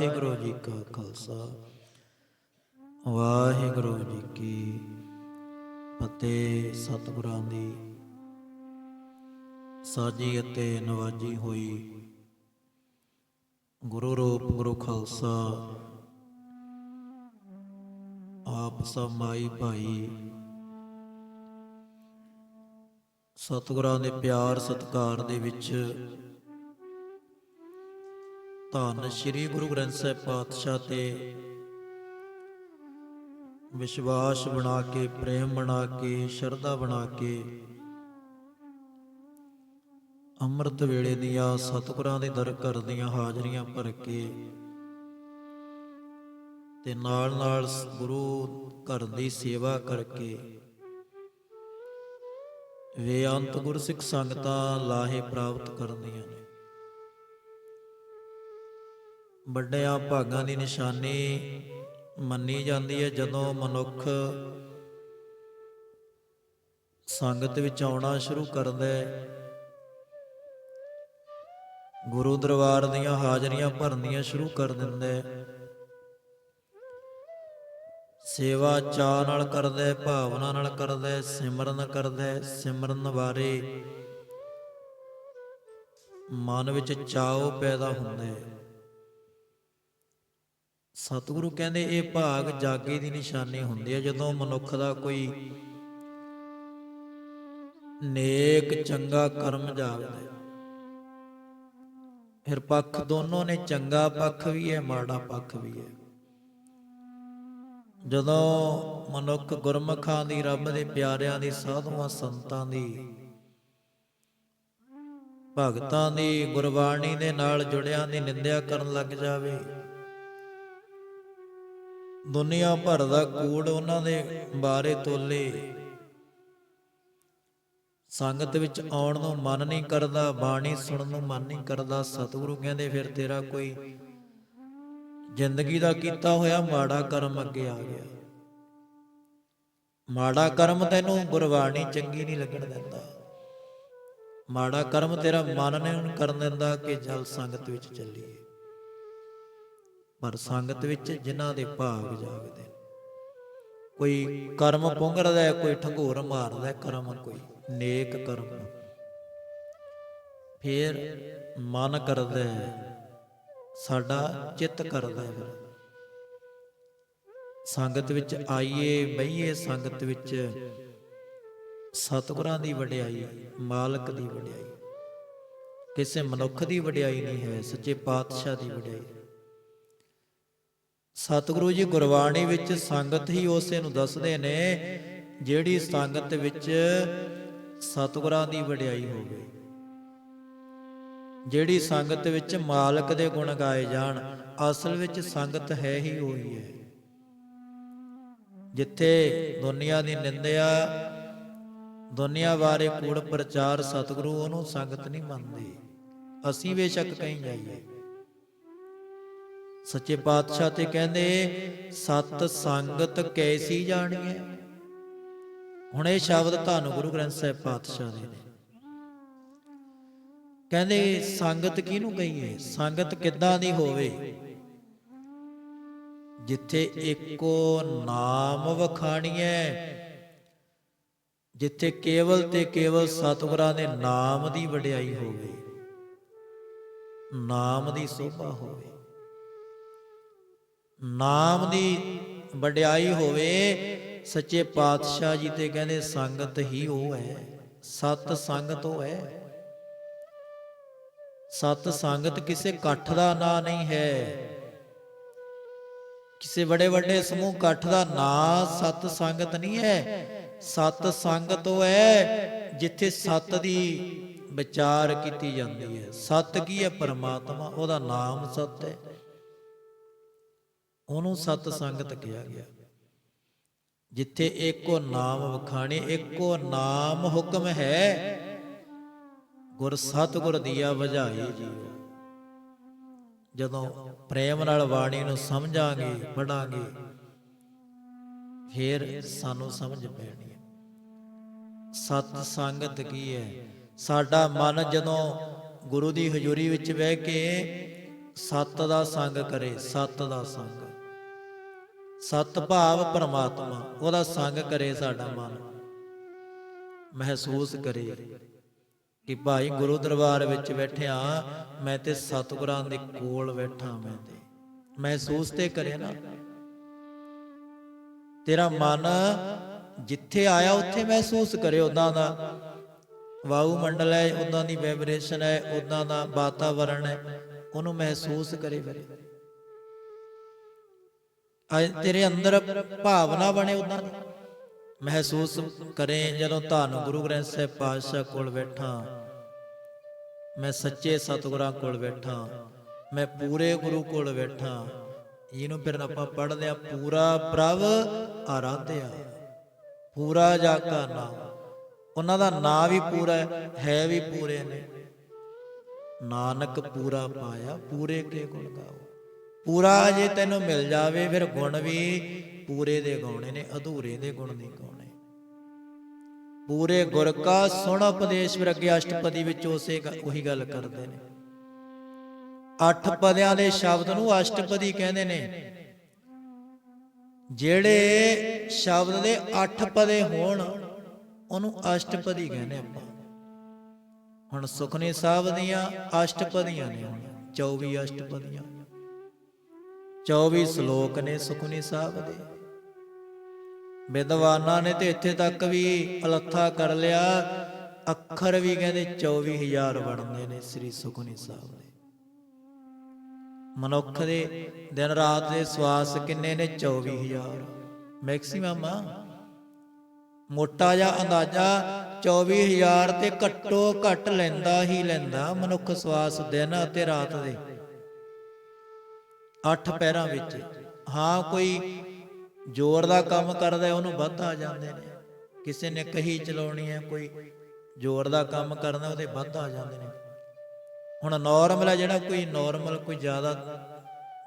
ਵਾਹਿਗੁਰੂ ਜੀ ਕਾ ਖਾਲਸਾ। ਵਾਹਿਗੁਰੂ ਜੀ ਕੀ ਫਤਿਹ ਸਤਿਗੁਰਾਂ ਦੀ। ਸਾਜੀ ਅਤੇ ਨਵਾਜੀ ਹੋਈ ਗੁਰੂ ਰੂਪ, ਗੁਰੂ ਖਾਲਸਾ। ਆਪ ਸਭ ਮਾਈ ਭਾਈ। ਸਤਿਗੁਰਾਂ ਦੇ ਪਿਆਰ, ਸਤਿਕਾਰ ਦੇ ਵਿੱਚ ਧੰਨ ਸ੍ਰੀ ਗੁਰੂ ਗ੍ਰੰਥ ਸਾਹਿਬ ਪਾਤਸ਼ਾਹ ਤੇ ਵਿਸ਼ਵਾਸ ਬਣਾ ਕੇ, ਪ੍ਰੇਮ ਬਣਾ ਕੇ, ਸ਼ਰਧਾ ਬਣਾ ਕੇ ਅੰਮ੍ਰਿਤ ਵੇਲੇ ਦੀਆਂ ਸਤਿਗੁਰਾਂ ਦੇ ਦਰ ਘਰ ਦੀਆਂ ਹਾਜ਼ਰੀਆਂ ਭਰ ਕੇ ਤੇ ਨਾਲ ਨਾਲ ਗੁਰੂ ਘਰ ਦੀ ਸੇਵਾ ਕਰਕੇ ਵੇ ਅੰਤ ਗੁਰਸਿੱਖ ਸੰਗਤਾਂ ਲਾਹੇ ਪ੍ਰਾਪਤ ਕਰਦੀਆਂ ਨੇ। ਵੱਡਿਆਂ ਭਾਗਾਂ ਦੀ ਨਿਸ਼ਾਨੀ ਮੰਨੀ ਜਾਂਦੀ ਹੈ। ਜਦੋਂ ਮਨੁੱਖ ਸੰਗਤ ਵਿੱਚ ਆਉਣਾ ਸ਼ੁਰੂ ਕਰਦਾ ਹੈ, ਗੁਰੂ ਦਰਬਾਰ ਦੀਆਂ ਹਾਜ਼ਰੀਆਂ ਭਰਨੀਆਂ ਸ਼ੁਰੂ ਕਰ ਦਿੰਦਾ ਹੈ। ਸੇਵਾ ਚਾਅ ਨਾਲ ਕਰਦਾ ਹੈ, ਭਾਵਨਾ ਨਾਲ ਕਰਦਾ ਹੈ, ਸਿਮਰਨ ਕਰਦਾ ਹੈ। ਸਿਮਰਨ ਬਾਰੇ ਮਨ ਵਿੱਚ ਚਾਅ ਪੈਦਾ ਹੁੰਦਾ ਹੈ। ਸਤਿਗੁਰੂ ਕਹਿੰਦੇ ਇਹ ਭਾਗ ਜਾਗੇ ਦੀ ਨਿਸ਼ਾਨੀ ਹੁੰਦੀ ਹੈ, ਜਦੋਂ ਮਨੁੱਖ ਦਾ ਕੋਈ ਨੇਕ ਚੰਗਾ ਕਰਮ ਜਾਗਦਾ ਹੈ। ਫਿਰ ਪੱਖ ਦੋਨੋਂ ਨੇ ਚੰਗਾ ਪੱਖ ਵੀ ਹੈ, ਮਾੜਾ ਪੱਖ ਵੀ ਹੈ। ਜਦੋਂ ਮਨੁੱਖ ਗੁਰਮਖਾਂ ਦੀ, ਰੱਬ ਦੇ ਪਿਆਰਿਆਂ ਦੀ, ਸਾਧੂਆਂ ਸੰਤਾਂ ਦੀ, ਭਗਤਾਂ ਦੀ, ਗੁਰਬਾਣੀ ਦੇ ਨਾਲ ਜੁੜਿਆਂ ਦੀ ਨਿੰਦਿਆ ਕਰਨ ਲੱਗ ਜਾਵੇ ਦੁਨੀਆ ਭਰ ਦਾ ਕੂੜ ਉਹਨਾਂ ਦੇ ਬਾਰੇ ਤੋਲੇ। ਸੰਗਤ ਵਿੱਚ ਆਉਣ ਨੂੰ ਮਨ ਨਹੀਂ ਕਰਦਾ, ਬਾਣੀ ਸੁਣਨ ਨੂੰ ਮਨ ਨਹੀਂ ਕਰਦਾ। ਸਤਿਗੁਰੂ ਕਹਿੰਦੇ, ਫਿਰ ਤੇਰਾ ਕੋਈ ਜ਼ਿੰਦਗੀ ਦਾ ਕੀਤਾ ਹੋਇਆ ਮਾੜਾ ਕਰਮ ਅੱਗੇ ਆ ਗਿਆ। ਮਾੜਾ ਕਰਮ ਤੈਨੂੰ ਗੁਰਬਾਣੀ ਚੰਗੀ ਨਹੀਂ ਲੱਗਣ ਦਿੰਦਾ। ਮਾੜਾ ਕਰਮ ਤੇਰਾ ਮਨ ਨਹੀਂ ਕਰਨ ਦਿੰਦਾ ਕਿ ਜਲ ਸੰਗਤ ਵਿੱਚ ਚੱਲੀਏ। ਪਰ ਸੰਗਤ ਵਿੱਚ ਜਿਨ੍ਹਾਂ ਦੇ ਭਾਗ ਜਾਗਦੇ ਕੋਈ ਕਰਮ ਪੁੰਗਰਦਾ ਕੋਈ ਠੰਗੋਰ ਮਾਰਦਾ ਕਰਮ ਕੋਈ ਨੇਕ ਕਰਮ। ਫਿਰ ਮਨ ਕਰਦਾ ਸਾਡਾ ਚਿੱਤ ਕਰਦਾ ਫਿਰ ਸੰਗਤ ਵਿੱਚ ਆਈਏ ਬਈਏ ਸੰਗਤ ਵਿੱਚ ਸਤਿਗੁਰਾਂ ਦੀ ਵਡਿਆਈ, ਮਾਲਕ ਦੀ ਵਡਿਆਈ। ਕਿਸੇ ਮਨੁੱਖ ਦੀ ਵਡਿਆਈ ਨਹੀਂ ਹੈ, ਸੱਚੇ ਪਾਤਸ਼ਾਹ ਦੀ ਵਡਿਆਈ। ਸਤਿਗੁਰੂ ਜੀ ਗੁਰਬਾਣੀ ਵਿੱਚ ਸੰਗਤ ਹੀ ਉਸੇ ਨੂੰ ਦੱਸਦੇ ਨੇ, ਜਿਹੜੀ ਸੰਗਤ ਵਿੱਚ ਸਤਿਗੁਰਾਂ ਦੀ ਵਡਿਆਈ ਹੋਵੇ। ਜਿਹੜੀ ਸੰਗਤ ਵਿੱਚ ਮਾਲਕ ਦੇ ਗੁਣ ਗਾਏ ਜਾਣ, ਅਸਲ ਵਿੱਚ ਸੰਗਤ ਹੈ ਹੀ ਉਹੀ ਹੈ। ਜਿੱਥੇ ਦੁਨੀਆ ਦੀ ਨਿੰਦਿਆ, ਦੁਨੀਆ ਬਾਰੇ ਕੂੜ ਪ੍ਰਚਾਰ ਸਤਿਗੁਰੂ ਉਹਨੂੰ ਸੰਗਤ ਨਹੀਂ ਮੰਨਦੇ। ਅਸੀਂ ਬੇਸ਼ੱਕ ਕਹੀਂ ਜਾਈਏ। ਸੱਚੇ ਪਾਤਸ਼ਾਹ ਤੇ ਕਹਿੰਦੇ, ਸਤ ਸੰਗਤ ਕੈਸੀ ਜਾਣੀ ਹੈ ਹੁਣ ਇਹ ਸ਼ਬਦ ਧੰਨ ਗੁਰੂ ਗ੍ਰੰਥ ਸਾਹਿਬ ਪਾਤਸ਼ਾਹ ਦੇ ਨੇ। ਕਹਿੰਦੇ, ਸੰਗਤ ਕਿਹਨੂੰ ਕਹੀਏ? ਸੰਗਤ ਕਿੱਦਾਂ ਦੀ ਹੋਵੇ? ਜਿੱਥੇ ਇੱਕੋ ਨਾਮ ਵਖਾਣੀਐ, ਜਿੱਥੇ ਕੇਵਲ ਤੇ ਕੇਵਲ ਸਤਿਗੁਰਾਂ ਦੇ ਨਾਮ ਦੀ ਵਡਿਆਈ ਹੋਵੇ, ਨਾਮ ਦੀ ਸੋਭਾ ਹੋਵੇ। ਨਾਮ ਦੀ ਵਡਿਆਈ ਹੋਵੇ, ਸੱਚੇ ਪਾਤਸ਼ਾਹ ਜੀ ਤੇ ਕਹਿੰਦੇ ਸੰਗਤ ਹੀ ਉਹ ਹੈ, ਸਤ ਸੰਗਤ ਉਹ ਹੈ। ਸਤ ਸੰਗਤ ਕਿਸੇ ਇਕੱਠ ਦਾ ਨਾਂ ਨਹੀਂ ਹੈ। ਕਿਸੇ ਵੱਡੇ ਵੱਡੇ ਸਮੂਹ ਇਕੱਠ ਦਾ ਨਾਂ ਸਤ ਸੰਗਤ ਨਹੀਂ ਹੈ। ਸਤ ਸੰਗਤ ਉਹ ਹੈ, ਜਿੱਥੇ ਸਤ ਦੀ ਵਿਚਾਰ ਕੀਤੀ ਜਾਂਦੀ ਹੈ। ਸਤ ਕੀ ਹੈ? ਪਰਮਾਤਮਾ, ਉਹਦਾ ਨਾਮ ਸਤ ਹੈ। ਉਹਨੂੰ ਸਤ ਸੰਗਤ ਕਿਹਾ ਗਿਆ। ਜਿੱਥੇ ਇੱਕੋ ਨਾਮ ਵਖਾਣੇ, ਇੱਕੋ ਨਾਮ ਹੁਕਮ ਹੈ, ਗੁਰ ਸਤਿਗੁਰ ਦੀਆ ਵਜਾਈ ਜੀਓ। ਜਦੋਂ ਪ੍ਰੇਮ ਨਾਲ ਬਾਣੀ ਨੂੰ ਸਮਝਾਂਗੇ, ਪੜਾਂਗੇ, ਫਿਰ ਸਾਨੂੰ ਸਮਝ ਪੈਣੀ ਹੈ। ਸਤ ਸੰਗਤ ਕੀ ਹੈ? ਸਾਡਾ ਮਨ ਜਦੋਂ ਗੁਰੂ ਦੀ ਹਜ਼ੂਰੀ ਵਿੱਚ ਬਹਿ ਕੇ ਸਤ ਦਾ ਸੰਗ ਕਰੇ, ਸਤ ਦਾ ਸੰਗ। ਸਤ ਭਾਵ ਪਰਮਾਤਮਾ, ਉਹਦਾ ਸੰਗ ਕਰੇ ਸਾਡਾ ਮਨ। ਮਹਿਸੂਸ ਕਰੇ ਕਿ ਭਾਈ ਗੁਰੂ ਦਰਬਾਰ ਵਿੱਚ ਬੈਠਿਆ, ਮੈਂ ਤੇ ਸਤਿਗੁਰਾਂ ਦੇ ਕੋਲ ਬੈਠਾ ਮੈਂ ਤੇ। ਮਹਿਸੂਸ ਤੇ ਕਰੇ ਨਾ। ਤੇਰਾ ਮਨ ਜਿੱਥੇ ਆਇਆ, ਉੱਥੇ ਮਹਿਸੂਸ ਕਰੇ ਉਦਾਂ ਦਾ। ਵਾਯੂ ਮੰਡਲ ਹੈ ਉਦਾਂ ਦੀ ਵਾਈਬ੍ਰੇਸ਼ਨ ਹੈ ਉਦਾਂ ਦਾ ਵਾਤਾਵਰਣ ਹੈ, ਉਹਨੂੰ ਮਹਿਸੂਸ ਕਰੇ ਫਿਰ। ਅੱਜ ਤੇਰੇ ਅੰਦਰ ਭਾਵਨਾ ਬਣੇ ਉਦਾਂ ਦੀ ਮਹਿਸੂਸ ਕਰੇ ਜਦੋਂ ਧੰਨ ਗੁਰੂ ਗ੍ਰੰਥ ਸਾਹਿਬ ਪਾਤਸ਼ਾਹ ਕੋਲ ਬੈਠਾ। ਮੈਂ ਸੱਚੇ ਸਤਿਗੁਰਾਂ ਕੋਲ ਬੈਠਾ। ਮੈਂ ਪੂਰੇ ਗੁਰੂ ਕੋਲ ਬੈਠਾ। ਇਹਨੂੰ ਫਿਰ ਆਪਾਂ ਪੜ੍ਹਦੇ ਆ ਪੂਰਾ ਪ੍ਰਭ ਆਰਾਧਿਆ। ਪੂਰਾ ਜਾ ਕਾ ਨਾਮ ਉਹਨਾਂ ਦਾ ਨਾਂ ਵੀ ਪੂਰਾ ਹੈ ਹੈ ਵੀ ਪੂਰੇ ਨੇ। ਨਾਨਕ ਪੂਰਾ ਪਾਇਆ, ਪੂਰੇ ਕੇ ਗੁਣ ਗਾਓ। ਪੂਰਾ ਜੇ ਤੈਨੂੰ ਮਿਲ ਜਾਵੇ ਫਿਰ ਗੁਣ ਵੀ ਪੂਰੇ ਦੇ ਗਾਉਣੇ ਨੇ, ਅਧੂਰੇ ਦੇ ਗੁਣ ਨਹੀਂ ਗਾਉਣੇ। ਪੂਰੇ ਗੁਰ ਕਾ ਸੁਣ ਉਪਦੇਸ਼ ਫਿਰ ਅੱਗੇ ਅਸ਼ਟਪਦੀ ਵਿੱਚ ਉਸੇ ਉਹੀ ਗੱਲ ਕਰਦੇ ਨੇ। ਅੱਠ ਪਦਿਆਂ ਦੇ ਸ਼ਬਦ ਨੂੰ ਅਸ਼ਟਪਦੀ ਕਹਿੰਦੇ ਨੇ। ਜਿਹੜੇ ਸ਼ਬਦ ਦੇ ਅੱਠ ਪਦੇ ਹੋਣ, ਉਹਨੂੰ ਅਸ਼ਟਪਦੀ ਕਹਿੰਦੇ ਆਪਾਂ। ਹੁਣ ਸੁਖਨੀ ਸਾਹਿਬ ਦੀਆਂ ਅਸ਼ਟਪਦੀਆਂ ਨੇ ਹੁਣ 24 ਅਸ਼ਟਪਦੀਆਂ। 24 ਸ਼ਲੋਕ ਨੇ ਸੁਖਨੀ ਸਾਹਿਬ ਦੇ। ਵਿਦਵਾਨਾਂ ਨੇ ਤੇ ਇੱਥੇ ਤੱਕ ਵੀ ਅਲੱਥਾ ਕਰ ਲਿਆ। ਅੱਖਰ ਵੀ ਕਹਿੰਦੇ 24000 ਬਣਦੇ ਨੇ ਸ੍ਰੀ ਸੁਖਨੀ ਸਾਹਿਬ ਦੇ। ਮਨੁੱਖ ਦੇ ਦਿਨ ਰਾਤ ਦੇ ਸਵਾਸ ਕਿੰਨੇ ਨੇ? 24000 ਮੈਕਸਿਮਮ ਆ। ਮੋਟਾ ਜਿਹਾ ਅੰਦਾਜ਼ਾ 24000 ਤੇ ਘੱਟੋ ਘੱਟ ਲੈਂਦਾ ਹੀ ਲੈਂਦਾ ਮਨੁੱਖ ਸਵਾਸ ਦਿਨ ਅਤੇ ਰਾਤ ਦੇ। ਅੱਠ ਪੈਰਾਂ ਵਿੱਚ। ਹਾਂ, ਕੋਈ ਜ਼ੋਰ ਦਾ ਕੰਮ ਕਰਦਾ ਉਹਨੂੰ ਵੱਧ ਆ ਜਾਂਦੇ ਨੇ। ਕਿਸੇ ਨੇ ਕਹੀ ਚਲਾਉਣੀ ਹੈ, ਕੋਈ ਜ਼ੋਰ ਦਾ ਕੰਮ ਕਰਦਾ, ਉਹਦੇ ਵੱਧ ਆ ਜਾਂਦੇ ਨੇ। ਹੁਣ ਨਾਰਮਲ ਹੈ ਜਿਹੜਾ, ਕੋਈ ਨਾਰਮਲ ਕੋਈ ਜ਼ਿਆਦਾ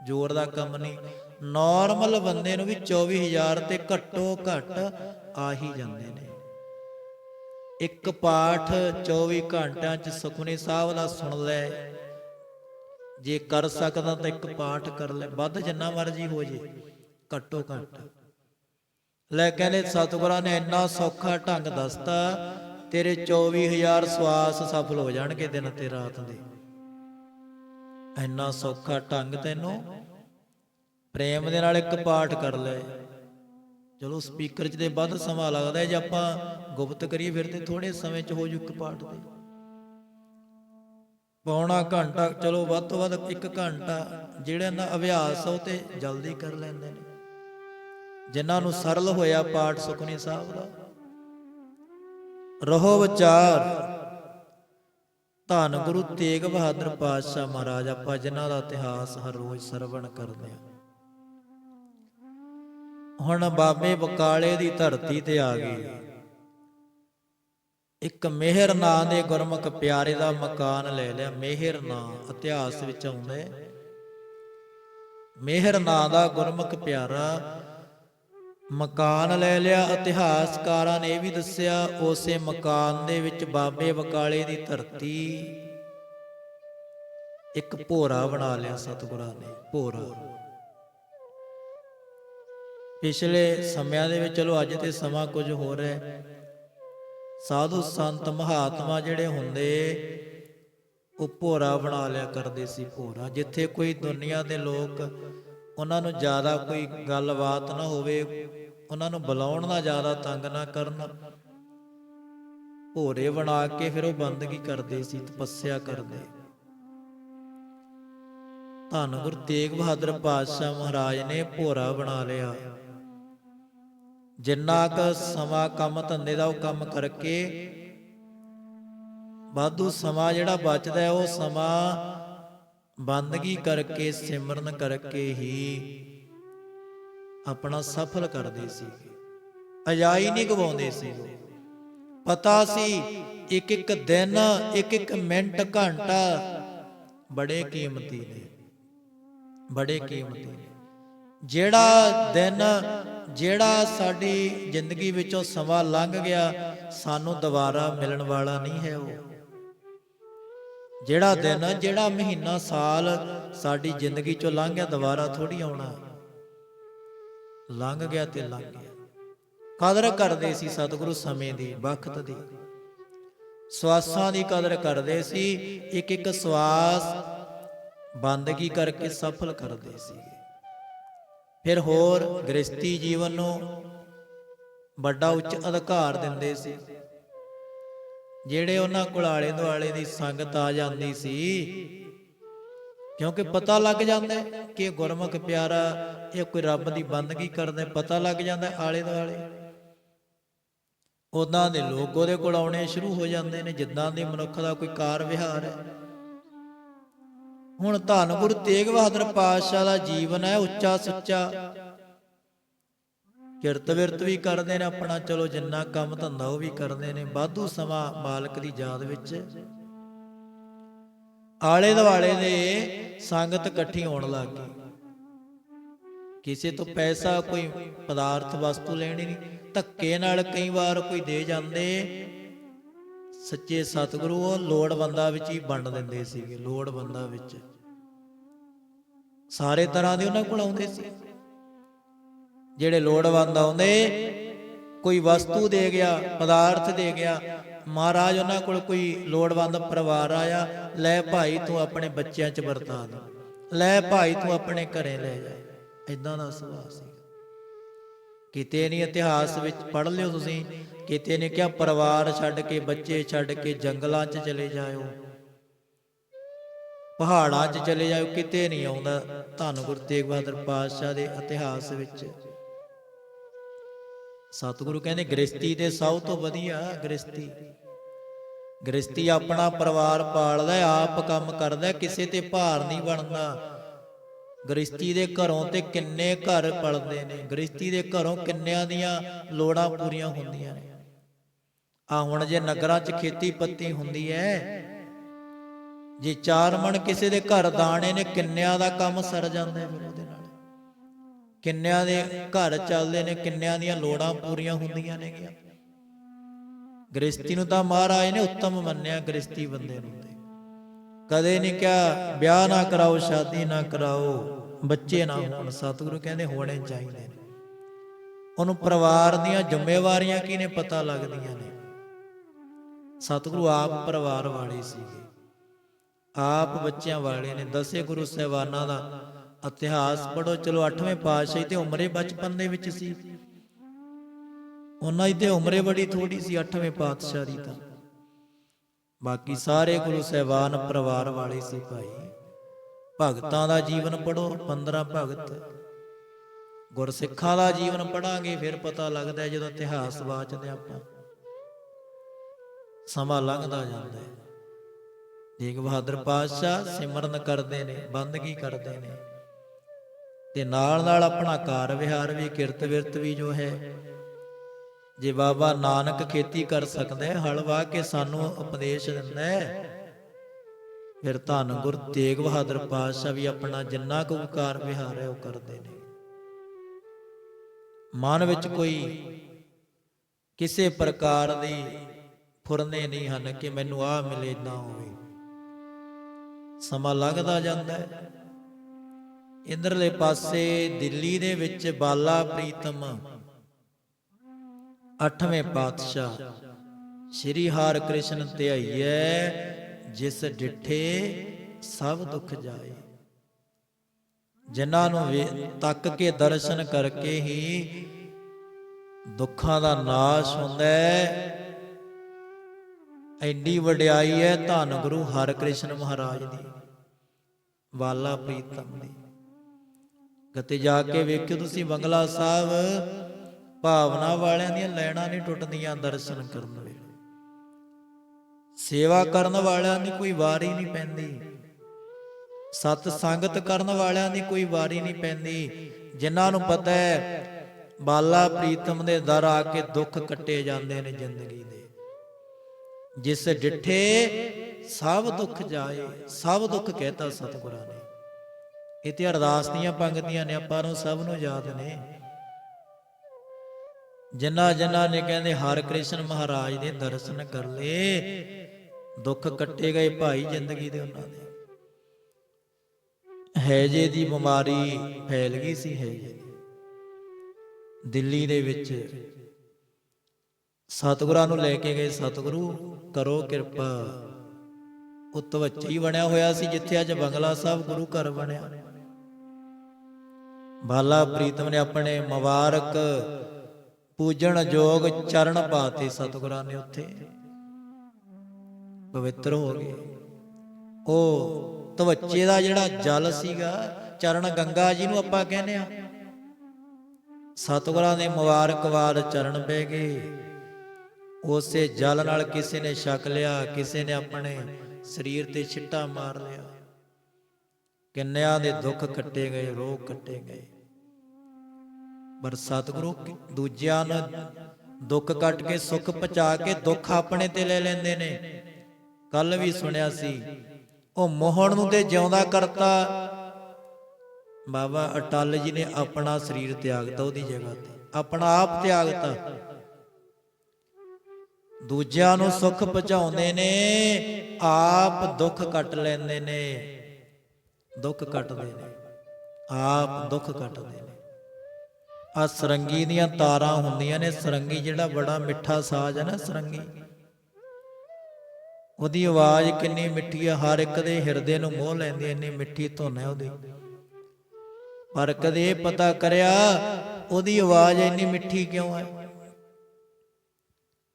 ਜ਼ੋਰ ਦਾ ਕੰਮ ਨਹੀਂ। ਨਾਰਮਲ ਬੰਦੇ ਨੂੰ ਵੀ 24000 ਤੇ ਘੱਟੋ ਘੱਟ ਆ ਹੀ ਜਾਂਦੇ ਨੇ। ਇੱਕ ਪਾਠ 24 ਘੰਟਿਆਂ ਚ ਸੁਖਮਨੀ ਸਾਹਿਬ ਦਾ ਸੁਣ ਲੈ ਜੇ ਕਰ ਸਕਦਾ ਤਾਂ ਇੱਕ ਪਾਠ ਕਰ ਲੈ। ਵੱਧ ਜਿੰਨਾ ਮਰਜ਼ੀ ਹੋ ਜੇ, ਘੱਟੋ ਘੱਟ। ਲੈ ਕਹਿੰਦੇ, ਸਤਿਗੁਰਾਂ ਨੇ ਇੰਨਾ ਸੌਖਾ ਢੰਗ ਦੱਸਤਾ, ਤੇਰੇ 24000 ਸਵਾਸ ਸਫਲ ਹੋ ਜਾਣਗੇ ਦਿਨ ਤੇ ਰਾਤ ਦੇ। ਇੰਨਾ ਸੌਖਾ ਢੰਗ ਤੈਨੂੰ ਪ੍ਰੇਮ ਦੇ ਨਾਲ ਇੱਕ ਪਾਠ ਕਰ ਲੈ। ਚਲੋ ਸਪੀਕਰ 'ਚ ਤੇ ਵੱਧ ਸਮਾਂ ਲੱਗਦਾ ਜੇ ਆਪਾਂ ਗੁਪਤ ਕਰੀਏ, ਫਿਰ ਤੇ ਥੋੜੇ ਸਮੇਂ 'ਚ ਹੋ ਜੂ ਇੱਕ ਪਾਠ ਦੇ ਪੌਣਾ ਘੰਟਾ, ਚਲੋ ਵੱਧ ਤੋਂ ਵੱਧ ਇੱਕ ਘੰਟਾ ਜਿਹੜਾ ਦਾ ਅਭਿਆਸ ਆ ਤੇ ਜਲਦੀ ਕਰ ਲੈਂਦੇ ਨੇ। ਜਿਨ੍ਹਾਂ ਨੂੰ ਸਰਲ ਹੋਇਆ ਪਾਠ ਸੁਖਨੀ ਸਾਹਿਬ ਦਾ। ਰਹੋ ਵਿਚਾਰ। ਧੰਨ ਗੁਰੂ ਤੇਗ ਬਹਾਦਰ ਪਾਤਸ਼ਾਹ ਮਹਾਰਾਜ, ਆਪਾਂ ਜਿਨ੍ਹਾਂ ਦਾ ਇਤਿਹਾਸ ਹਰ ਰੋਜ਼ ਸਰਵਣ ਕਰਦੇ ਹਾਂ। ਹੁਣ ਬਾਬੇ ਬਕਾਲੇ ਦੀ ਧਰਤੀ ਤੇ ਆ ਗਏ। ਇੱਕ ਮਿਹਰ ਨਾਂ ਦੇ ਗੁਰਮੁਖ ਪਿਆਰੇ ਦਾ ਮਕਾਨ ਲੈ ਲਿਆ। ਮਿਹਰ ਨਾਂ, ਇਤਿਹਾਸ ਵਿੱਚ ਆਉਂਦਾ ਹੈ। ਮਿਹਰ ਨਾਂ ਦਾ ਗੁਰਮੁਖ ਪਿਆਰਾ ਮਕਾਨ ਲੈ ਲਿਆ। ਇਤਿਹਾਸਕਾਰਾਂ ਨੇ ਇਹ ਵੀ ਦੱਸਿਆ, ਉਸੇ ਮਕਾਨ ਦੇ ਵਿੱਚ ਬਾਬੇ ਬਕਾਲੇ ਦੀ ਧਰਤੀ ਇੱਕ ਭੋਰਾ ਬਣਾ ਲਿਆ ਸਤਿਗੁਰਾਂ ਨੇ, ਭੋਰਾ। ਪਿਛਲੇ ਸਮਿਆਂ ਦੇ ਵਿੱਚ, ਚਲੋ ਅੱਜ ਤੇ ਸਮਾਂ ਕੁਝ ਹੋ ਰਿਹਾ ਹੈ। ਸਾਧੂ ਸੰਤ ਮਹਾਤਮਾ ਜਿਹੜੇ ਹੁੰਦੇ, ਉਹ ਭੋਰਾ ਬਣਾ ਲਿਆ ਕਰਦੇ ਸੀ ਭੋਰਾ। ਜਿੱਥੇ ਕੋਈ ਦੁਨੀਆ ਦੇ ਲੋਕ ਉਹਨਾਂ ਨੂੰ ਜ਼ਿਆਦਾ ਕੋਈ ਗੱਲਬਾਤ ਨਾ ਹੋਵੇ, ਉਹਨਾਂ ਨੂੰ ਬੁਲਾਉਣ ਦਾ ਜ਼ਿਆਦਾ ਤੰਗ ਨਾ ਕਰਨ, ਭੋਰੇ ਬਣਾ ਕੇ ਫਿਰ ਉਹ ਬੰਦਗੀ ਕਰਦੇ ਸੀ, ਤਪੱਸਿਆ ਕਰਦੇ। ਧੰਨ ਗੁਰੂ ਤੇਗ ਬਹਾਦਰ ਪਾਤਸ਼ਾਹ ਮਹਾਰਾਜ ਨੇ ਭੋਰਾ ਬਣਾ ਲਿਆ। ਜਿੰਨਾ ਕ ਸਮਾਂ ਕੰਮ ਧੰਦੇ ਦਾ ਉਹ ਕੰਮ ਕਰਕੇ, ਵਾਧੂ ਸਮਾਂ ਜਿਹੜਾ ਬਚਦਾ ਉਹ ਸਮਾਂ ਬੰਦਗੀ ਕਰਕੇ, ਸਿਮਰਨ ਕਰਕੇ ਹੀ ਆਪਣਾ ਸਫਲ ਕਰਦੇ ਸੀ। ਅਜਾਈ ਨਹੀਂ ਗਵਾਉਂਦੇ ਸੀ। ਪਤਾ ਸੀ ਇੱਕ ਇੱਕ ਦਿਨ ਇੱਕ ਇੱਕ ਮਿੰਟ ਘੰਟਾ ਬੜੇ ਕੀਮਤੀ ਨੇ। ਬੜੇ ਕੀਮਤੀ ਨੇ। ਜਿਹੜਾ ਦਿਨ ਜਿਹੜਾ ਸਾਡੀ ਜ਼ਿੰਦਗੀ ਵਿੱਚੋਂ ਸਮਾਂ ਲੰਘ ਗਿਆ, ਸਾਨੂੰ ਦੁਬਾਰਾ ਮਿਲਣ ਵਾਲਾ ਨਹੀਂ ਹੈ ਉਹ। ਜਿਹੜਾ ਦਿਨ, ਜਿਹੜਾ ਮਹੀਨਾ, ਸਾਲ ਸਾਡੀ ਜ਼ਿੰਦਗੀ ਚੋਂ ਲੰਘ ਗਿਆ, ਦੁਬਾਰਾ ਥੋੜੀ ਆਉਣਾ। ਲੰਘ ਗਿਆ ਤੇ ਲੰਘ ਗਿਆ। ਕਦਰ ਕਰਦੇ ਸੀ ਸਤਿਗੁਰੂ ਸਮੇਂ ਦੀ, ਵਕਤ ਦੀ। ਸਵਾਸਾਂ ਦੀ ਕਦਰ ਕਰਦੇ ਸੀ ਇੱਕ ਇੱਕ ਸਵਾਸ ਬੰਦਗੀ ਕਰਕੇ ਸਫਲ ਕਰਦੇ ਸੀ। ਫਿਰ ਹੋਰ ਗ੍ਰਸਤੀ ਜੀਵਨ ਨੂੰ ਵੱਡਾ ਉੱਚ ਅਧਿਕਾਰ ਦਿੰਦੇ ਸੀ। ਜਿਹੜੇ ਉਹਨਾਂ ਕੋਲ ਆਲੇ ਦੁਆਲੇ ਦੀ ਸੰਗਤ ਆ ਜਾਂਦੀ ਸੀ, ਕਿਉਂਕਿ ਪਤਾ ਲੱਗ ਜਾਂਦਾ ਕਿ ਗੁਰਮੁਖ ਪਿਆਰਾ, ਇਹ ਕੋਈ ਰੱਬ ਦੀ ਬੰਦਗੀ ਕਰਦਾ, ਪਤਾ ਲੱਗ ਜਾਂਦਾ ਆਲੇ ਦੁਆਲੇ ਉਦਾਂ ਦੇ ਲੋਕ ਉਹਦੇ ਕੋਲ ਆਉਣੇ ਸ਼ੁਰੂ ਹੋ ਜਾਂਦੇ ਨੇ, ਜਿੱਦਾਂ ਦੇ ਮਨੁੱਖ ਦਾ ਕੋਈ ਕਾਰ ਵਿਹਾਰ ਹੈ। ਹੁਣ ਧੰਨ ਗੁਰੂ ਤੇਗ ਬਹਾਦਰ ਪਾਤਸ਼ਾਹ ਦਾ ਜੀਵਨ ਹੈ, ਉੱਚਾ ਸੁੱਚਾ। ਕਿਰਤ ਵਿਰਤ ਵੀ ਕਰਦੇ ਨੇ ਆਪਣਾ, ਚਲੋ ਜਿੰਨਾ ਕੰਮ ਧੰਦਾ ਉਹ ਵੀ ਕਰਦੇ ਨੇ ਬਾਧੂ ਸਮਾਂ ਮਾਲਕ ਦੀ ਯਾਦ ਵਿੱਚ। ਆਲੇ ਦੁਆਲੇ ਦੇ ਸੰਗਤ ਇਕੱਠੀ ਹੋਣ ਲੱਗ ਗਈ। ਕਿਸੇ ਤੋਂ ਪੈਸਾ, ਕੋਈ ਪਦਾਰਥ, ਵਸਤੂ ਲੈਣੀ ਨਹੀਂ ਧੱਕੇ ਨਾਲ ਕਈ ਵਾਰ ਕੋਈ ਦੇ ਜਾਂਦੇ ਸੱਚੇ ਸਤਿਗੁਰੂ ਉਹ ਲੋੜਵੰਦਾਂ ਵਿੱਚ ਹੀ ਵੰਡ ਦਿੰਦੇ ਸੀਗੇ, ਲੋੜਵੰਦਾਂ ਵਿੱਚ। ਸਾਰੇ ਤਰ੍ਹਾਂ ਦੇ ਉਹਨਾਂ ਕੋਲ ਆਉਂਦੇ ਸੀ। ਜਿਹੜੇ ਲੋੜਵੰਦ ਆਉਂਦੇ, ਕੋਈ ਵਸਤੂ ਦੇ ਗਿਆ, ਪਦਾਰਥ ਦੇ ਗਿਆ, ਮਹਾਰਾਜ ਉਹਨਾਂ ਕੋਲ ਕੋਈ ਲੋੜਵੰਦ ਪਰਿਵਾਰ ਆਇਆ, ਲੈ ਭਾਈ ਤੂੰ ਆਪਣੇ ਬੱਚਿਆਂ 'ਚ ਵਰਤਾ ਦੇ, ਲੈ ਭਾਈ ਤੂੰ ਆਪਣੇ ਘਰੇ ਲੈ ਜਾ। ਇਦਾਂ ਦਾ ਸੁਭਾਅ ਸੀ। ਕਿਤੇ ਨਹੀਂ ਇਤਿਹਾਸ ਵਿੱਚ ਪੜ੍ਹ ਲਿਓ ਤੁਸੀਂ, ਕਿਤੇ ਨੇ ਕਿਹਾ ਪਰਿਵਾਰ ਛੱਡ ਕੇ, ਬੱਚੇ ਛੱਡ ਕੇ, ਜੰਗਲਾਂ 'ਚ ਚਲੇ ਜਾਇਓ। ਪਹਾੜਾਂ 'ਚ ਚਲੇ ਜਾਇਓ, ਕਿਤੇ ਨਹੀਂ ਆਉਂਦਾ ਧੰਨ ਗੁਰੂ ਤੇਗ ਬਹਾਦਰ ਪਾਤਸ਼ਾਹ ਦੇ ਇਤਿਹਾਸ ਵਿੱਚ। ਸਤਿਗੁਰੂ ਕਹਿੰਦੇ ਗ੍ਰਸਤੀ ਤੇ ਸਭ ਤੋਂ ਵਧੀਆ ਗ੍ਰਸਤੀ ਗ੍ਰਸਤੀ ਆਪਣਾ ਪਰਿਵਾਰ ਪਾਲਦਾ, ਆਪ ਕੰਮ ਕਰਦਾ, ਕਿਸੇ ਤੇ ਭਾਰ ਨਹੀਂ ਬਣਦਾ। ਗ੍ਰਸਤੀ ਦੇ ਘਰੋਂ ਤੇ ਕਿੰਨੇ ਘਰ ਪਲਦੇ ਨੇ? ਗ੍ਰਸਤੀ ਦੇ ਘਰੋਂ ਕਿੰਨਿਆਂ ਦੀਆਂ ਲੋੜਾਂ ਪੂਰੀਆਂ ਹੁੰਦੀਆਂ ਨੇ? ਆ ਹੁਣ ਜੇ ਨਗਰਾਂ 'ਚ ਖੇਤੀ ਪੱਤੀ ਹੁੰਦੀ ਹੈ ਜੇ ਚਾਰ ਮਣ ਕਿਸੇ ਦੇ ਘਰ ਦਾਣੇ ਨੇ, ਕਿੰਨਿਆਂ ਦਾ ਕੰਮ ਸਰ ਜਾਂਦਾ ਹੈ ਫਿਰ ਉਹਦੇ ਨਾਲ? ਕਿੰਨਿਆਂ ਦੇ ਘਰ ਚੱਲਦੇ ਨੇ, ਕਿੰਨਿਆਂ ਦੀਆਂ ਲੋੜਾਂ ਪੂਰੀਆਂ ਹੁੰਦੀਆਂ ਨੇਗੀਆਂ? ਗ੍ਰਸਤੀ ਨੂੰ ਤਾਂ ਮਹਾਰਾਜ ਨੇ ਉੱਤਮ ਮੰਨਿਆ ਗ੍ਰਸਤੀ ਬੰਦੇ ਨੂੰ ਕਦੇ ਨਹੀਂ ਕਿਹਾ, ਵਿਆਹ ਨਾ ਕਰਾਓ, ਸ਼ਾਦੀ ਨਾ ਕਰਾਓ। ਬੱਚੇ ਨਾ ਹੋਣ, ਸਤਿਗੁਰੂ ਕਹਿੰਦੇ ਹੋਣੇ ਚਾਹੀਦੇ ਨੇ। ਉਹਨੂੰ ਪਰਿਵਾਰ ਦੀਆਂ ਜ਼ਿੰਮੇਵਾਰੀਆਂ ਕੀ ਨੇ ਪਤਾ ਲੱਗਦੀਆਂ ਨੇ? ਸਤਿਗੁਰੂ ਆਪ ਪਰਿਵਾਰ ਵਾਲੇ ਸੀਗੇ। ਆਪ ਬੱਚਿਆਂ ਵਾਲੇ ਨੇ। ਦਸੇ ਗੁਰੂ ਸਾਹਿਬਾਨਾਂ ਦਾ ਇਤਿਹਾਸ ਪੜੋ ਚਲੋ 8ਵੇਂ ਪਾਤਸ਼ਾਹੀ ਤੇ ਉਮਰੇ ਬਚਪਨ ਦੇ ਵਿੱਚ ਸੀ। ਉਹਨਾਂ ਦੀ ਤੇ ਉਮਰੇ ਬੜੀ ਥੋੜੀ ਸੀ 8ਵੇਂ ਪਾਤਸ਼ਾਹ ਦੀ ਤਾਂ। ਬਾਕੀ ਸਾਰੇ ਗੁਰੂ ਸਾਹਿਬਾਨ ਪਰਿਵਾਰ ਵਾਲੇ ਸੀ ਭਾਈ। ਭਗਤਾਂ ਦਾ ਜੀਵਨ ਪੜੋ 15 ਭਗਤ। ਗੁਰਸਿੱਖਾਂ ਦਾ ਜੀਵਨ ਪੜਾਂਗੇ ਫਿਰ ਪਤਾ ਲੱਗਦਾ ਜਦੋਂ ਇਤਿਹਾਸ ਵਾਚਦੇ ਆਪਾਂ। ਸਮਾਂ ਲੰਘਦਾ ਜਾਂਦਾ ਹੈ। ਤੇਗ ਬਹਾਦਰ ਪਾਤਸ਼ਾਹ ਸਿਮਰਨ ਕਰਦੇ ਨੇ, ਬੰਦਗੀ ਕਰਦੇ ਨੇ। ਤੇ ਨਾਲ ਨਾਲ ਆਪਣਾ ਕਾਰ ਵਿਹਾਰ ਵੀ ਕਿਰਤ ਵਿਰਤ ਵੀ ਜੋ ਹੈ ਜੇ ਬਾਬਾ ਨਾਨਕ ਖੇਤੀ ਕਰ ਸਕਦਾ ਹੈ, ਹਲ ਵਾਹ ਕੇ ਸਾਨੂੰ ਉਪਦੇਸ਼ ਦਿੰਦਾ ਹੈ। ਫਿਰ ਧੰਨ ਗੁਰ ਤੇਗ ਬਹਾਦਰ ਪਾਤਸ਼ਾਹ ਵੀ ਆਪਣਾ ਜਿੰਨਾ ਕੁ ਕਾਰ ਵਿਹਾਰ ਹੈ, ਉਹ ਕਰਦੇ ਨੇ। ਮਨ ਵਿੱਚ ਕੋਈ ਕਿਸੇ ਪ੍ਰਕਾਰ ਦੀ ਫੁਰਨੇ ਨਹੀਂ ਹਨ ਕਿ ਮੈਨੂੰ ਆਹ ਮਿਲੇ, ਨਾ ਹੋਵੇ। ਸਮਾਂ ਲੱਗਦਾ ਜਾਂਦਾ ਹੈ। ਇੰਦਰਲੇ ਪਾਸੇ ਦਿੱਲੀ ਦੇ ਵਿੱਚ ਬਾਲਾ ਪ੍ਰੀਤਮ ਅੱਠਵੇਂ ਪਾਤਸ਼ਾਹ। ਸ਼੍ਰੀ ਹਰਿ ਕ੍ਰਿਸ਼ਨ ਧਿਆਈਐ, ਜਿਸ ਡਿਠੇ ਸਭ ਦੁੱਖ ਜਾਏ। ਜਿਨ੍ਹਾਂ ਨੂੰ ਤੱਕ ਕੇ ਦਰਸ਼ਨ ਕਰਕੇ ਹੀ ਦੁੱਖਾਂ ਦਾ ਨਾਸ਼ ਹੁੰਦਾ ਹੈ ਐਡੀ ਵਡਿਆਈ ਹੈ ਧੰਨ ਗੁਰੂ ਹਰਿਕ੍ਰਿਸ਼ਨ ਮਹਾਰਾਜ ਦੀ, ਵਾਲਾ ਪ੍ਰੀਤਮ ਦੀ। ਗਤੇ ਜਾ ਕੇ ਵੇਖਿਓ ਤੁਸੀਂ ਬੰਗਲਾ ਸਾਹਿਬ ਭਾਵਨਾ ਵਾਲਿਆਂ ਦੀਆਂ ਲੈਣਾ ਨਹੀਂ ਟੁੱਟਦੀਆਂ ਦਰਸ਼ਨ ਕਰਨ ਵੇਲੇ। ਸੇਵਾ ਕਰਨ ਵਾਲਿਆਂ ਦੀ ਕੋਈ ਵਾਰੀ ਨਹੀਂ ਪੈਂਦੀ। ਸਤ ਸੰਗਤ ਕਰਨ ਵਾਲਿਆਂ ਦੀ ਕੋਈ ਵਾਰੀ ਨਹੀਂ ਪੈਂਦੀ। ਜਿਨ੍ਹਾਂ ਨੂੰ ਪਤਾ ਹੈ, ਬਾਲਾ ਪ੍ਰੀਤਮ ਦੇ ਦਰ ਆ ਕੇ ਦੁੱਖ ਕੱਟੇ ਜਾਂਦੇ ਨੇ ਜ਼ਿੰਦਗੀ ਦੇ। ਜਿਸ ਡਿਠੇ ਸਭ ਦੁੱਖ ਜਾਏ, ਸਭ ਦੁੱਖ ਕਹਿਤਾ ਸਤਿਗੁਰਾਂ ਨੇ। ਇਹ ਤੇ ਅਰਦਾਸ ਦੀਆਂ ਪੰਗਤੀਆਂ ਨੇ, ਆਪਾਂ ਨੂੰ ਸਭ ਨੂੰ ਯਾਦ ਨੇ। ਜਿਨ੍ਹਾਂ ਜਿਨ੍ਹਾਂ ਨੇ ਕਹਿੰਦੇ ਹਰ ਕ੍ਰਿਸ਼ਨ ਮਹਾਰਾਜ ਦੇ ਦਰਸ਼ਨ ਕਰ ਲਏ, ਦੁੱਖ ਕੱਟੇ ਗਏ ਭਾਈ ਜ਼ਿੰਦਗੀ ਦੇ ਉਹਨਾਂ ਦੇ। ਹੈਜੇ ਦੀ ਬਿਮਾਰੀ ਫੈਲ ਗਈ ਸੀ ਹੈਜੇ ਦਿੱਲੀ ਦੇ ਵਿੱਚ ਸਤਿਗੁਰਾਂ ਨੂੰ ਲੈ ਕੇ ਗਏ ਸਤਿਗੁਰੂ, ਕਰੋ ਕਿਰਪਾ। ਉਤਵੱਚੀ ਬਣਿਆ ਹੋਇਆ ਸੀ ਜਿੱਥੇ ਅੱਜ ਬੰਗਲਾ ਸਾਹਿਬ ਗੁਰੂ ਘਰ ਬਣਿਆ। ਬਾਲਾ ਪ੍ਰੀਤਮ ਨੇ ਆਪਣੇ ਮੁਬਾਰਕ ਪੂਜਣ ਯੋਗ ਚਰਨ ਪਾਤੇ ਸਤਿਗੁਰਾਂ ਨੇ ਉੱਥੇ। ਪਵਿੱਤਰ ਹੋ ਗਏ। ਉਹ ਤਵੱਚੇ ਦਾ ਜਿਹੜਾ ਜਲ ਸੀਗਾ, ਚਰਨ ਗੰਗਾ ਜੀ ਨੂੰ ਆਪਾਂ ਕਹਿੰਦੇ ਆ ਸਤਿਗੁਰਾਂ ਦੇ ਮੁਬਾਰਕਵਾਦ ਚਰਨ ਪੈ ਗਏ। ਉਸੇ ਜਲ ਨਾਲ ਕਿਸੇ ਨੇ ਛਕ ਲਿਆ, ਕਿਸੇ ਨੇ ਆਪਣੇ ਸਰੀਰ ਤੇ ਛਿੱਟਾ ਮਾਰ ਲਿਆ। ਕਿੰਨਿਆਂ ਦੇ ਦੁੱਖ ਕੱਟੇ ਗਏ, ਰੋਗ ਕੱਟੇ ਗਏ। ਪਰ ਸਤਿਗੁਰੂ ਦੂਜਿਆਂ ਨੂੰ ਦੁੱਖ ਕੱਟ ਕੇ ਸੁੱਖ ਪਹੁੰਚਾ ਕੇ ਦੁੱਖ ਆਪਣੇ ਤੇ ਲੈ ਲੈਂਦੇ ਨੇ। ਕੱਲ ਵੀ ਸੁਣਿਆ ਸੀ, ਉਹ ਮੋਹਣ ਨੂੰ ਤੇ ਜਿਉਂਦਾ ਕਰਤਾ। ਬਾਬਾ ਅਟਲ ਜੀ ਨੇ ਆਪਣਾ ਸਰੀਰ ਤਿਆਗਤਾ ਉਹਦੀ ਜਗ੍ਹਾ ਤੇ, ਆਪਣਾ ਆਪ ਤਿਆਗਤਾ ਦੂਜਿਆਂ ਨੂੰ ਸੁੱਖ ਪਹੁੰਚਾਉਂਦੇ ਨੇ, ਆਪ ਦੁੱਖ ਕੱਟ ਲੈਂਦੇ ਨੇ। ਦੁੱਖ ਕੱਟਦੇ ਨੇ, ਆਪ ਦੁੱਖ ਕੱਟਦੇ ਨੇ। ਆ ਸਰੰਗੀ ਦੀਆਂ ਤਾਰਾਂ ਹੁੰਦੀਆਂ ਨੇ। ਸਰੰਗੀ ਜਿਹੜਾ ਬੜਾ ਮਿੱਠਾ ਸਾਜ਼ ਹੈ ਨਾ, ਸਰੰਗੀ। ਉਹਦੀ ਆਵਾਜ਼ ਕਿੰਨੀ ਮਿੱਠੀ ਹੈ ਹਰ ਇੱਕ ਦੇ ਹਿਰਦੇ ਨੂੰ ਮੋਹ ਲੈਂਦੀ ਹੈ ਇੰਨੀ ਮਿੱਠੀ ਧੁਨ ਹੈ ਉਹਦੀ। ਪਰ ਕਦੇ ਇਹ ਪਤਾ ਕਰਿਆ, ਉਹਦੀ ਆਵਾਜ਼ ਇੰਨੀ ਮਿੱਠੀ ਕਿਉਂ ਹੈ?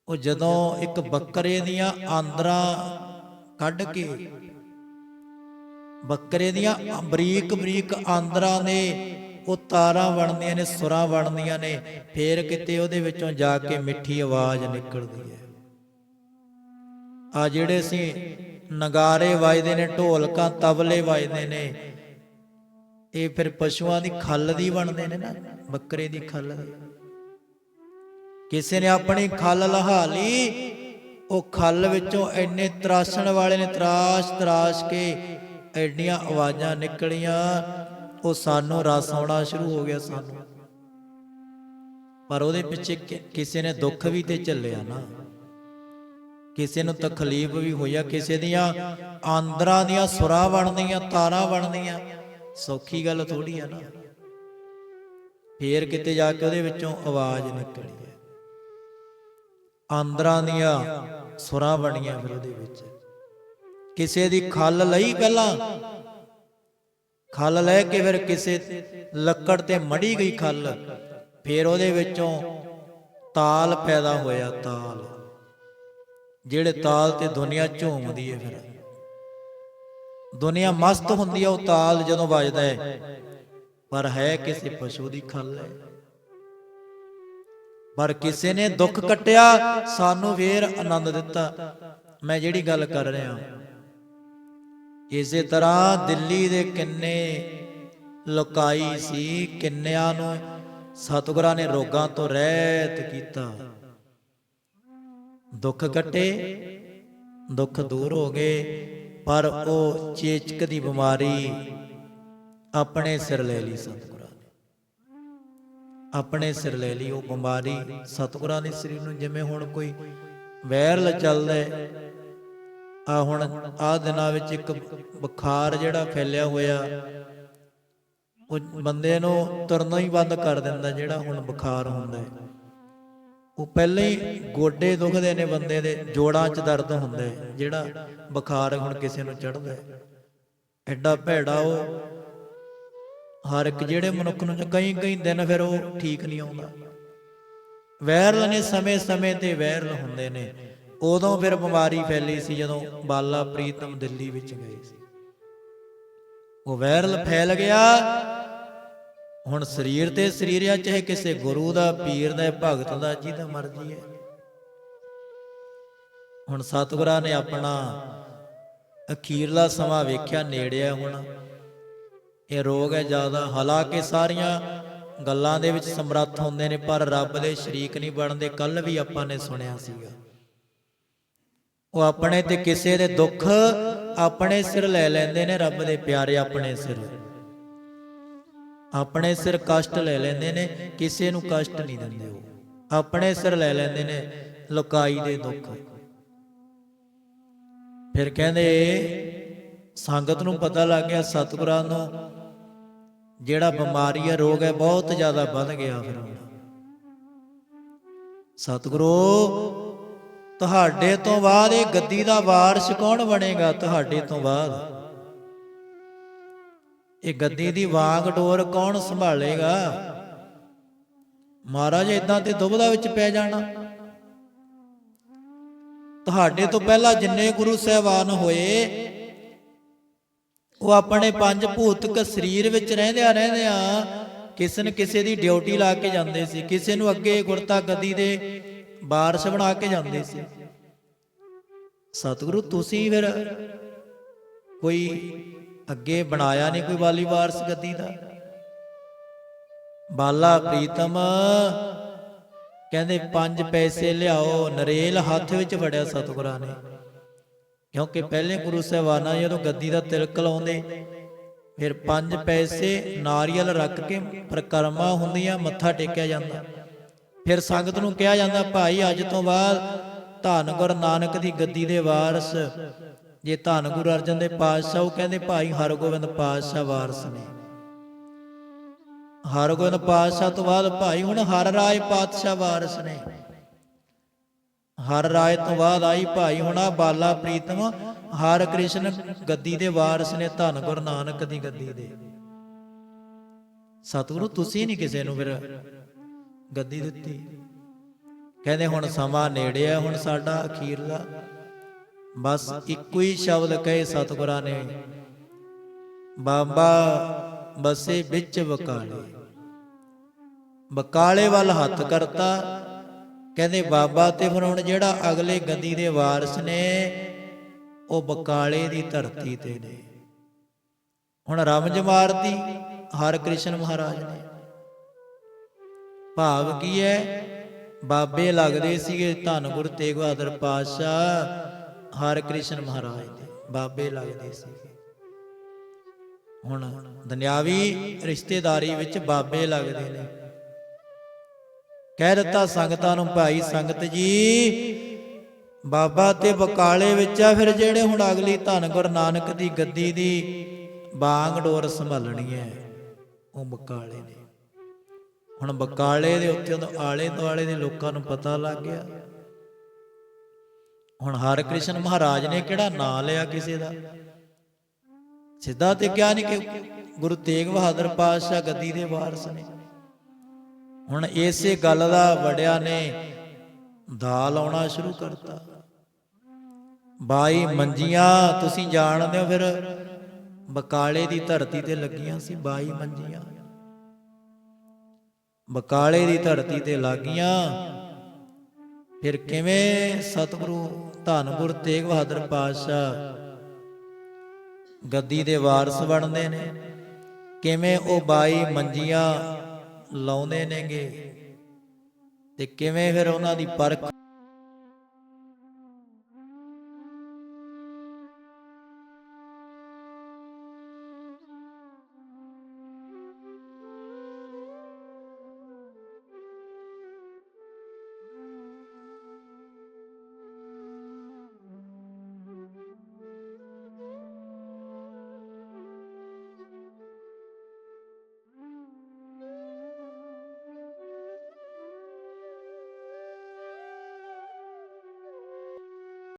ਉਹ ਜਦੋਂ ਇੱਕ ਬੱਕਰੇ ਦੀਆਂ ਆਂਦਰਾਂ ਕੱਢ ਕੇ, ਬੱਕਰੇ ਦੀਆਂ ਬਰੀਕ ਬਰੀਕ ਆਂਦਰਾਂ ਨੇ ਉਹ ਤਾਰਾਂ ਬਣਦੀਆਂ ਨੇ, ਸੁਰਾਂ ਬਣਦੀਆਂ ਨੇ, ਫੇਰ ਕਿਤੇ ਉਹਦੇ ਵਿੱਚੋਂ ਜਾ ਕੇ ਮਿੱਠੀ ਆਵਾਜ਼ ਨਿਕਲਦੀ ਹੈ। ਆ ਜਿਹੜੇ ਸੀ ਨਗਾਰੇ ਵੱਜਦੇ ਨੇ, ਢੋਲਕਾਂ, ਤਬਲੇ ਵੱਜਦੇ ਨੇ, ਇਹ ਫਿਰ ਪਸ਼ੂਆਂ ਦੀ ਖੱਲ ਦੀ ਬਣਦੇ ਨੇ ਨਾ, ਬੱਕਰੇ ਦੀ ਖੱਲ ਦੀ। ਕਿਸੇ ਨੇ ਆਪਣੀ ਖੱਲ ਲਹਾ ਲਈ, ਉਹ ਖੱਲ ਵਿੱਚੋਂ ਐਨੇ ਤਰਾਸ਼ਣ ਵਾਲੇ ਨੇ, ਤਰਾਸ਼ ਤਰਾਸ਼ ਕੇ, ਐਡੀਆਂ ਆਵਾਜ਼ਾਂ ਨਿਕਲੀਆਂ ਉਹ ਸਾਨੂੰ ਰਸ ਆਉਣਾ ਸ਼ੁਰੂ ਹੋ ਗਿਆ ਸਾਨੂੰ। ਪਰ ਉਹਦੇ ਪਿੱਛੇ ਕਿਸੇ ਨੇ ਦੁੱਖ ਵੀ ਤੇ ਝੱਲਿਆ ਨਾ। ਕਿਸੇ ਨੂੰ ਤਕਲੀਫ ਵੀ ਹੋਇਆ ਕਿਸੇ ਦੀਆਂ ਆਂਦਰਾਂ ਦੀਆਂ ਸੁਰਾਂ ਬਣਦੀਆਂ, ਤਾਰਾਂ ਬਣਦੀਆਂ। ਸੌਖੀ ਗੱਲ ਥੋੜੀ ਆ ਨਾ। ਫੇਰ ਕਿਤੇ ਜਾ ਕੇ ਉਹਦੇ ਵਿੱਚੋਂ ਆਵਾਜ਼ ਨਿਕਲੀ ਹੈ ਆਂਦਰਾਂ ਦੀਆਂ ਸੁਰਾਂ ਬਣੀਆਂ ਫਿਰ ਉਹਦੇ ਵਿੱਚ। ਕਿਸੇ ਦੀ ਖੱਲ ਲਈ ਪਹਿਲਾਂ ਖੱਲ ਲੈ ਕੇ ਫਿਰ ਕਿਸੇ ਲੱਕੜ ਤੇ ਮੜੀ ਗਈ ਖੱਲ, ਫਿਰ ਉਹਦੇ ਵਿੱਚੋਂ ਤਾਲ ਪੈਦਾ ਹੋਇਆ ਤਾਲ, ਜਿਹੜੇ ਤਾਲ ਤੇ ਦੁਨੀਆ ਝੂਮਦੀ ਹੈ ਫਿਰ। ਦੁਨੀਆ ਮਸਤ ਹੁੰਦੀ ਹੈ ਉਹ ਤਾਲ ਜਦੋਂ ਵੱਜਦਾ ਹੈ ਪਰ ਹੈ ਕਿਸੇ ਪਸ਼ੂ ਦੀ ਖੱਲ ਹੈ ਪਰ ਕਿਸੇ ਨੇ ਦੁੱਖ ਕੱਟਿਆ, ਸਾਨੂੰ ਫੇਰ ਆਨੰਦ ਦਿੱਤਾ। ਮੈਂ ਜਿਹੜੀ ਗੱਲ ਕਰ ਰਿਹਾ ਇਸੇ ਤਰ੍ਹਾਂ ਦਿੱਲੀ ਦੇ ਕਿੰਨੇ ਲੁਕਾਈ ਸੀ, ਕਿੰਨਿਆਂ ਨੂੰ ਸਤਿਗੁਰਾਂ ਨੇ ਰੋਗਾਂ ਤੋਂ ਰਹਿਤ ਕੀਤਾ। ਦੁੱਖ ਕੱਟੇ ਦੁੱਖ ਦੂਰ ਹੋ ਗਏ, ਪਰ ਉਹ ਚੇਚਕ ਦੀ ਬਿਮਾਰੀ ਆਪਣੇ ਸਿਰ ਲੈ ਲਈ ਸਤਿਗੁਰਾਂ ਨੇ। ਆਪਣੇ ਸਿਰ ਲੈ ਲਈ ਉਹ ਬਿਮਾਰੀ ਸਤਿਗੁਰਾਂ ਦੇ ਸਰੀਰ ਨੂੰ, ਜਿਵੇਂ ਹੁਣ ਕੋਈ ਵਾਇਰਲ ਚੱਲਦਾ ਆ ਹੁਣ ਆ ਦਿਨਾਂ ਵਿੱਚ ਇੱਕ ਬੁਖਾਰ ਜਿਹੜਾ ਫੈਲਿਆ ਹੋਇਆ, ਉਹ ਬੰਦੇ ਨੂੰ ਤੁਰਨਾ ਹੀ ਬੰਦ ਕਰ ਦਿੰਦਾ ਜਿਹੜਾ ਹੁਣ ਬੁਖਾਰ ਹੁੰਦਾ ਹੈ। ਉਹ ਪਹਿਲਾਂ ਹੀ ਗੋਡੇ ਦੁਖਦੇ ਨੇ ਬੰਦੇ ਦੇ, ਜੋੜਾਂ 'ਚ ਦਰਦ ਹੁੰਦਾ ਹੈ, ਜਿਹੜਾ ਬੁਖਾਰ ਹੁਣ ਕਿਸੇ ਨੂੰ ਚੜਦਾ ਹੈ। ਐਡਾ ਭੈੜਾ ਉਹ, ਹਰ ਇੱਕ ਜਿਹੜੇ ਮਨੁੱਖ ਨੂੰ ਕਈ ਕਈ ਦਿਨ ਫਿਰ ਉਹ ਠੀਕ ਨਹੀਂ ਆਉਂਦਾ। ਵਾਇਰਲ ਨੇ ਸਮੇਂ-ਸਮੇਂ ਤੇ ਵਾਇਰਲ ਹੁੰਦੇ ਨੇ। ਉਦੋਂ ਫਿਰ ਬਿਮਾਰੀ ਫੈਲੀ ਸੀ ਜਦੋਂ ਬਾਲਾ ਪ੍ਰੀਤਮ ਦਿੱਲੀ ਵਿੱਚ ਗਏ ਸੀ। ਉਹ ਵਾਇਰਲ ਫੈਲ ਗਿਆ। ਹੁਣ ਸਰੀਰ ਤੇ ਸਰੀਰ ਆ ਚਾਹੇ ਕਿਸੇ ਗੁਰੂ ਦਾ, ਪੀਰ ਦਾ, ਭਗਤ ਦਾ, ਜਿਹਦਾ ਮਰਜ਼ੀ ਹੈ। ਹੁਣ ਸਤਿਗੁਰਾਂ ਨੇ ਆਪਣਾ ਅਖੀਰਲਾ ਸਮਾਂ ਵੇਖਿਆ ਨੇੜਿਆ ਹੁਣ। ਇਹ ਰੋਗ ਹੈ ਜ਼ਿਆਦਾ। ਹਾਲਾਂਕਿ ਸਾਰੀਆਂ ਗੱਲਾਂ ਦੇ ਵਿੱਚ ਸਮਰੱਥ ਹੁੰਦੇ ਨੇ, ਪਰ ਰੱਬ ਦੇ ਸ਼ਰੀਕ ਨਹੀਂ ਬਣਦੇ। ਕੱਲ ਵੀ ਆਪਾਂ ਨੇ ਸੁਣਿਆ ਸੀਗਾ। ਉਹ ਆਪਣੇ ਤੇ ਕਿਸੇ ਦੇ ਦੁੱਖ ਆਪਣੇ ਸਿਰ ਲੈ ਲੈਂਦੇ ਨੇ, ਰੱਬ ਦੇ ਪਿਆਰੇ ਆਪਣੇ ਸਿਰ। ਆਪਣੇ ਸਿਰ ਕਸ਼ਟ ਲੈ ਲੈਂਦੇ ਨੇ, ਕਿਸੇ ਨੂੰ ਕਸ਼ਟ ਨਹੀਂ ਦਿੰਦੇ ਉਹ। ਆਪਣੇ ਸਿਰ ਲੈ ਲੈਂਦੇ ਨੇ, ਲੁਕਾਈ ਦੇ ਦੁੱਖ। ਫਿਰ ਕਹਿੰਦੇ, ਸੰਗਤ ਨੂੰ ਪਤਾ ਲੱਗ ਗਿਆ ਸਤਿਗੁਰਾਂ ਨੂੰ, ਜਿਹੜਾ ਬਿਮਾਰੀ ਹੈ ਰੋਗ ਹੈ ਬਹੁਤ ਜ਼ਿਆਦਾ ਵੱਧ ਗਿਆ ਫਿਰ ਉਹਦਾ। ਸਤਿਗੁਰੂ ਤੁਹਾਡੇ ਤੋਂ ਬਾਅਦ ਇਹ ਗੱਦੀ ਦਾ ਵਾਰਿਸ ਕੌਣ ਬਣੇਗਾ? ਤੁਹਾਡੇ ਤੋਂ ਬਾਅਦ। ਇਹ ਗੱਦੀ ਦੀ ਵਾਂਗ ਡੋਰ ਕੌਣ ਸੰਭਾਲੇਗਾ? ਮਹਾਰਾਜ ਇਦਾਂ ਤੇ ਦੁਬਦਾ ਵਿੱਚ ਪੈ ਜਾਣਾ। ਤੁਹਾਡੇ ਤੋਂ ਪਹਿਲਾਂ ਜਿੰਨੇ ਗੁਰੂ ਸਾਹਿਬਾਨ ਹੋਏ, ਉਹ ਆਪਣੇ ਪੰਜ ਭੂਤਕ ਸਰੀਰ ਵਿੱਚ ਰਹਿੰਦਿਆਂ ਰਹਿੰਦਿਆਂ ਕਿਸੇ न ਕਿਸੇ ਦੀ ਡਿਊਟੀ ਲਾ ਕੇ ਜਾਂਦੇ ਸੀ। ਕਿਸੇ ਨੂੰ ਅੱਗੇ ਗੁਰਤਾ ਗੱਦੀ ਦੇ ਬਾਰਸ਼ ਬਣਾ ਕੇ ਜਾਂਦੇ ਸੀ। ਸਤਿਗੁਰੂ, ਤੁਸੀਂ ਫਿਰ ਕੋਈ ਅੱਗੇ ਬਣਾਇਆ ਨਹੀਂ ਕੋਈ ਵਾਲੀ ਵਾਰਸ ਗੱਦੀ ਦਾ? ਬਾਲਾ ਪ੍ਰੀਤਮ, ਕਹਿੰਦੇ ਪੰਜ ਪੈਸੇ ਲਿਆਓ, ਨਰੇਲ ਹੱਥ ਵਿੱਚ ਫੜਿਆ ਸਤਿਗੁਰਾਂ ਨੇ। ਕਿਉਂਕਿ ਪਹਿਲੇ ਗੁਰੂ ਸਾਹਿਬਾਨਾਂ ਜਦੋਂ ਗੱਦੀ ਦਾ ਤਿਲਕ ਲਾਉਂਦੇ, ਫਿਰ ਪੰਜ ਪੈਸੇ ਨਾਰੀਅਲ ਰੱਖ ਕੇ ਪ੍ਰਕਰਮਾ ਹੁੰਦੀਆਂ, ਮੱਥਾ ਟੇਕਿਆ ਜਾਂਦਾ। ਫਿਰ ਸੰਗਤ ਨੂੰ ਕਿਹਾ ਜਾਂਦਾ, ਭਾਈ, ਅੱਜ ਤੋਂ ਬਾਅਦ ਧੰਨ ਗੁਰੂ ਨਾਨਕ ਦੀ ਗੱਦੀ ਦੇ ਵਾਰਸ। ਜੇ ਧੰਨ ਗੁਰੂ ਅਰਜਨ ਦੇ ਪਾਤਸ਼ਾਹ, ਉਹ ਕਹਿੰਦੇ, ਭਾਈ, ਹਰਗੋਬਿੰਦ ਪਾਤਸ਼ਾਹ ਵਾਰਸ ਨੇ। ਹਰਗੋਬਿੰਦ ਪਾਤਸ਼ਾਹ ਤੋਂ ਬਾਅਦ, ਭਾਈ, ਹੁਣ ਹਰ ਰਾਏ ਪਾਤਸ਼ਾਹ ਵਾਰਸ ਨੇ। ਹਰ ਰਾਏ ਤੋਂ ਬਾਅਦ ਆਈ, ਭਾਈ, ਹੁਣਾ ਬਾਲਾ ਪ੍ਰੀਤਮ, ਹਰ ਕ੍ਰਿਸ਼ਨ ਗੱਦੀ ਦੇ ਵਾਰਸ ਨੇ ਧੰਨ ਗੁਰੂ ਨਾਨਕ ਦੀ ਗੱਦੀ ਦੇ। ਸਤਿਗੁਰੂ, ਤੁਸੀਂ ਨਹੀਂ ਕਿਸੇ ਨੂੰ ਫਿਰ ਗੱਦੀ ਦਿੱਤੀ। ਕਹਿੰਦੇ ਹੁਣ ਸਮਾਂ ਨੇੜੇ ਆ ਹੁਣ ਸਾਡਾ ਅਖੀਰ ਦਾ। ਬਸ ਇੱਕੋ ਹੀ ਸ਼ਬਦ ਕਹੇ ਸਤਿਗੁਰਾਂ ਨੇ। ਬਾਬਾ ਬਸੇ ਵਿੱਚ ਬਕਾਲੇ ਬਕਾਲੇ ਵੱਲ ਹੱਥ ਕਰਤਾ। ਕਹਿੰਦੇ ਬਾਬਾ ਤੇ ਫਿਰ ਹੁਣ ਜਿਹੜਾ ਅਗਲੇ ਗਦੀ ਦੇ ਵਾਰਸ ਨੇ, ਉਹ ਬਕਾਲੇ ਦੀ ਧਰਤੀ ਤੇ ਨੇ। ਹੁਣ ਰਮਜ ਮਾਰਦੀ ਹਰ ਕ੍ਰਿਸ਼ਨ ਮਹਾਰਾਜ ਨੇ। ਭਾਵ ਕੀ ਹੈ? ਬਾਬੇ ਲੱਗਦੇ ਸੀਗੇ ਧੰਨ ਗੁਰੂ ਤੇਗ ਬਹਾਦਰ ਪਾਤਸ਼ਾਹ ਹਰ ਕ੍ਰਿਸ਼ਨ ਮਹਾਰਾਜ ਦੇ, ਬਾਬੇ ਲੱਗਦੇ ਸੀਗੇ। ਹੁਣ ਦੁਨਿਆਵੀ ਰਿਸ਼ਤੇਦਾਰੀ ਵਿੱਚ ਬਾਬੇ ਲੱਗਦੇ ਨੇ। ਕਹਿ ਦਿੱਤਾ ਸੰਗਤਾਂ ਨੂੰ, ਭਾਈ ਸੰਗਤ ਜੀ, ਬਾਬਾ ਤੇ ਬਕਾਲੇ ਵਿੱਚ ਆ, ਫਿਰ ਜਿਹੜੇ ਹੁਣ ਅਗਲੀ ਧੰਨ ਗੁਰੂ ਨਾਨਕ ਦੀ ਗੱਦੀ ਦੀ ਬਾਂਗ ਡੋਰ ਸੰਭਾਲਣੀ ਹੈ, ਉਹ ਬਕਾਲੇ ਨੇ। ਹੁਣ ਬਕਾਲੇ ਦੇ ਉੱਤੇ ਉਹ ਆਲੇ ਦੁਆਲੇ ਦੇ ਲੋਕਾਂ ਨੂੰ ਪਤਾ ਲੱਗ ਗਿਆ। ਹੁਣ ਹਰ ਕ੍ਰਿਸ਼ਨ ਮਹਾਰਾਜ ਨੇ ਕਿਹੜਾ ਨਾਂ ਲਿਆ ਕਿਸੇ ਦਾ? ਸਿੱਧਾ ਤੇ ਕਿਹਾ ਨਹੀਂ ਕਿ ਗੁਰੂ ਤੇਗ ਬਹਾਦਰ ਪਾਤਸ਼ਾਹ ਗੱਦੀ ਦੇ ਵਾਰਸ ਨੇ। ਹੁਣ ਇਸੇ ਗੱਲ ਦਾ ਵੜਿਆ ਨੇ ਦਾਲ ਆਉਣਾ ਸ਼ੁਰੂ ਕਰਤਾ। ਬਾਈ ਮੰਜੀਆਂ ਤੁਸੀਂ ਜਾਣਦੇ ਹੋ ਫਿਰ ਬਕਾਲੇ ਦੀ ਧਰਤੀ ਤੇ ਲੱਗੀਆਂ ਸੀ ਬਾਈ ਮੰਜੀਆਂ। ਬਕਾਲੇ ਦੀ ਧਰਤੀ ਤੇ ਲਾਗੀਆਂ। ਫਿਰ ਕਿਵੇਂ ਸਤਿਗੁਰੂ ਧੰਗੁਰ ਤੇਗ ਬਹਾਦਰ ਪਾਤਸ਼ਾਹ ਗੱਦੀ ਦੇ ਵਾਰਸ ਬਣਦੇ ਨੇ? ਕਿਵੇਂ ਉਹ ਬਾਈ ਮੰਜੀਆਂ ਲਾਉਂਦੇ ਨੇਗੇ? ਤੇ ਕਿਵੇਂ ਫਿਰ ਉਹਨਾਂ ਦੀ ਪਰਖ